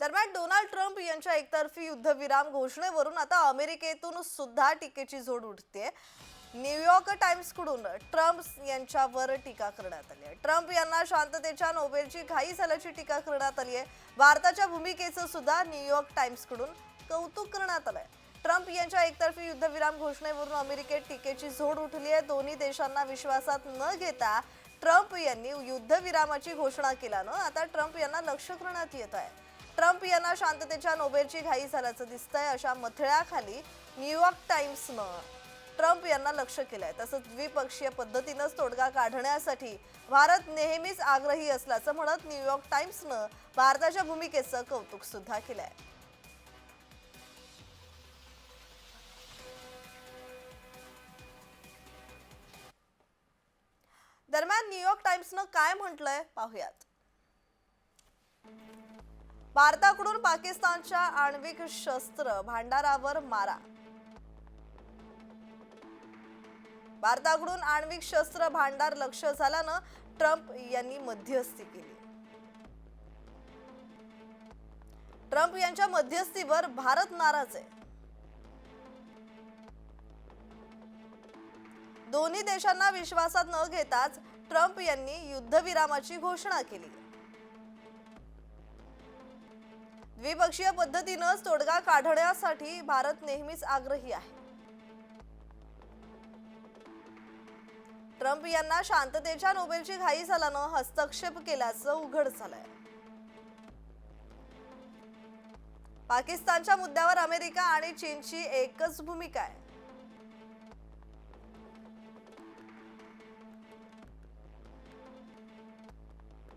दरम्यान Donald Trump यांच्या एकतर्फी युद्धविराम घोषणेवरून आता अमेरिकेतून सुद्धा टीकेची झोड उठते. न्यूयॉर्क टाइम्सकडून ट्रम्प यांच्यावर टीका करण्यात आली आहे. ट्रम्प यांना शांततेच्या नोबेलची घाई झाल्याची टीका करण्यात आली आहे. भारताच्या भूमिकेचं सुद्धा न्यूयॉर्क टाइम्सकडून कौतुक करण्यात आलं आहे ट्रम्प यांच्या एकतर्फी युद्धविराम घोषणेवरून अमेरिकेत टीकेची झोड उठली आहे. दोन्ही देशांना विश्वासात न घेता ट्रम्प यांनी युद्धविरामाची घोषणा केल्यानं आता ट्रम्प यांना लक्ष करण्यात येत आहे. ट्रम्प यांना शांततेच्या नोबेलची घाई झाल्याचं दिसतंय अशा मथळ्याखाली न्यूयॉर्क टाइम्सनं ट्रम्प यांना लक्ष केलंय. तसंच द्विपक्षीय पद्धतीनंच तोडगा काढण्यासाठी भारत नेहमीच आग्रही असल्याचं म्हणत न्यूयॉर्क टाइम्सनं भारताच्या भूमिकेचं कौतुक सुद्धा केलंय. दरम्यान न्यूयॉर्क टाइम्सनं काय म्हटलंय पाहूयात. भारताकडून पाकिस्तानच्या आण्विक शस्त्र भांडारावर मारा. भारताकडून आण्विक शस्त्र भांडार लक्ष झाल्यानं ट्रम्प यांनी मध्यस्थी केली. ट्रम्प यांच्या मध्यस्थीवर भारत नाराज आहे. दोन्ही देशांना विश्वासात न घेताच ट्रम्प यांनी युद्धविरामाची घोषणा केली. द्विपक्षीय पद्धतीनंच तोडगा काढण्यासाठी भारत नेहमीच आग्रही आहे. ट्रम्प यांना शांततेच्या नोबेलची घाई झाल्यानं हस्तक्षेप केल्याचं उघड झालंय. पाकिस्तानच्या मुद्द्यावर अमेरिका आणि चीनची एकच भूमिका आहे.